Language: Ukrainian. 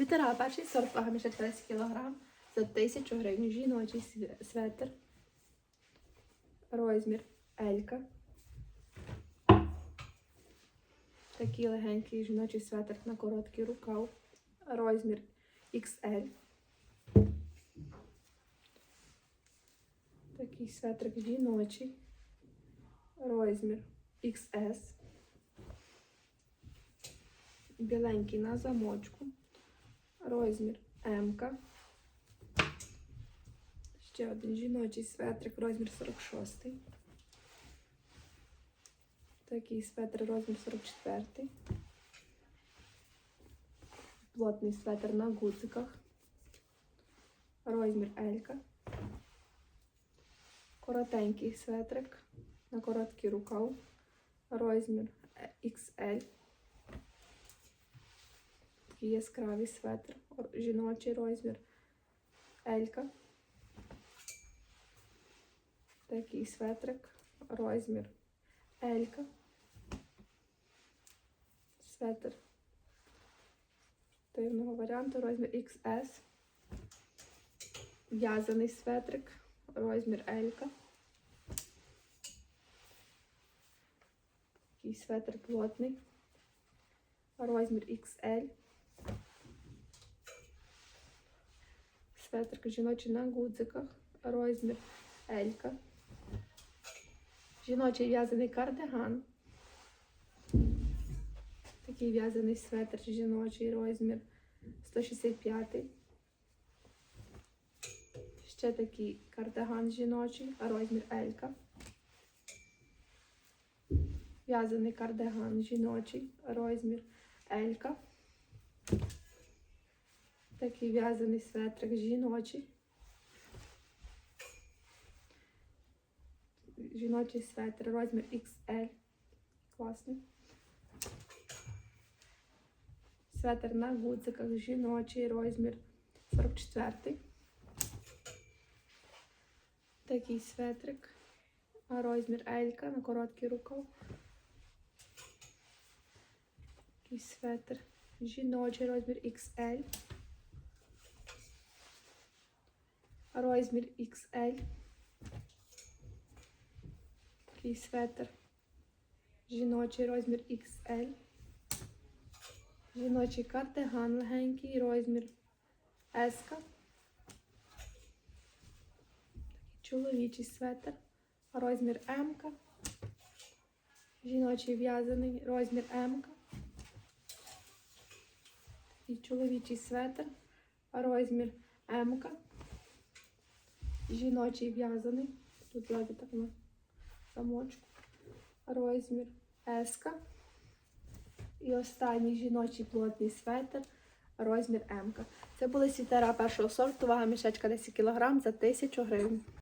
Світера перший сорт вага мішечка 10 кг за 1000 гривень. Жіночий светр. Розмір Елька. Такий легенький жіночий светр на короткий рукав. Розмір XL. Такий светрик жіночий. Розмір XS. Біленький на замочку. Розмір М. Ще один жіночий светрик, розмір 46. Такий светр, розмір 44. Плотний светр на гудзиках. Розмір L. Коротенький светрик на короткий рукав. Розмір XL. Такий яскравий светр. Жіночий розмір Елька. Такий светрик. Розмір Елька. Светр спортивного варіанту, розмір XS. В'язаний светрик, розмір Елька. Такий светр плотний. Розмір XL. Светрик жіночий на гудзиках. Розмір Елька. Жіночий в'язаний кардиган. Такий в'язаний светр жіночий розмір 165. Ще такий кардиган жіночий, розмір Елька. В'язаний кардиган жіночий, розмір Елька. Такий в'язаний светрик жіночий. Жіночий светр, розмір XL. Класний. Светр на гудзиках, жіночий розмір 44. Такий светрик. Розмір Елька на короткий рукав. Такий светр. Жіночий розмір XL. Розмір XL. Такий светр. Жіночий розмір XL. Жіночий кардиган легенький, розмір S. Такий чоловічий светр, розмір М. Жіночий в'язаний, розмір М. Такий чоловічий светр, розмір М. Жіночий в'язаний. Тут ззаді так на замочку. Розмір S. І останній жіночий плотний светр, розмір М. Це були світера першого сорту, вага мішечка 10 кг за 1000 гривень.